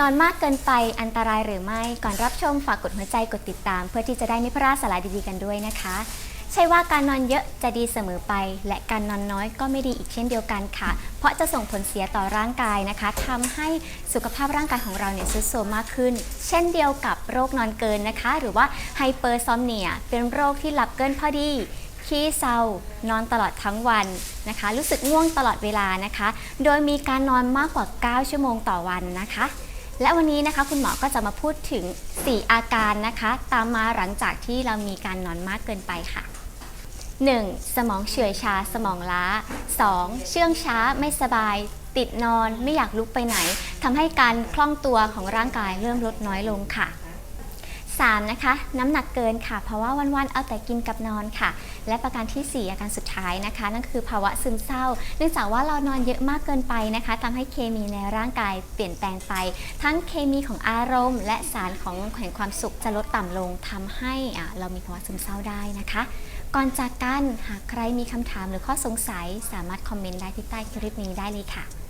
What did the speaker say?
นอนมากเกินไปอันตรายหรือไม่ ก่อนรับชมฝากกดหัวใจกดติดตาม เพื่อที่จะได้ไม่พลาดสาระดีๆกันด้วยนะคะ ใช่ว่าการนอนเยอะจะดีเสมอไป และการนอนน้อยก็ไม่ดีอีกเช่นเดียวกันค่ะ เพราะจะส่งผลเสียต่อร่างกายนะคะทำให้สุขภาพร่างกายของเราเนี่ยทรุดโทรมมากขึ้น เช่นเดียวกับโรคนอนเกินนะคะ หรือว่าไฮเปอร์ซอมเนียเป็นโรคที่หลับเกินพอดีขี้เศร้านอนตลอดทั้งวันนะคะ รู้สึกง่วงตลอดเวลานะคะ โดยมีการนอนมากกว่า 9 ชั่วโมงต่อวันนะคะ และวันนี้นะคะคุณหมอก็จะมาพูดถึง 4 อาการนะคะ ตามมาหลังจากที่เรามีการนอนมากเกินไปค่ะ 1. สมองเฉื่อยชาสมองล้า 2. เชื่องช้าไม่สบาย ติดนอนไม่อยากลุกไปไหนทำให้การคล่องตัวของร่างกายเริ่มลดน้อยลงค่ะ 3. นะคะน้ำหนักเกินค่ะ เพราะว่าวันๆเอาแต่กินกับนอนค่ะ และประการทีสี่ 4 อาการสุดท้ายนะคะ นั่นคือภาวะซึมเศร้า เนื่องจากว่าเรานอนเยอะมากเกินไปนะคะทำให้เคมีในร่างกายเปลี่ยนแปลงไป ทั้งเคมีของอารมณ์ และสารของแห่งความสุขจะลดต่ำลงทำให้เรามีภาวะซึมเศร้าได้นะคะ ก่อนจากกันหากใครมีคำถามหรือข้อสงสัย สามารถคอมเมนต์ได้ที่ใต้คลิปนี้ได้เลยค่ะ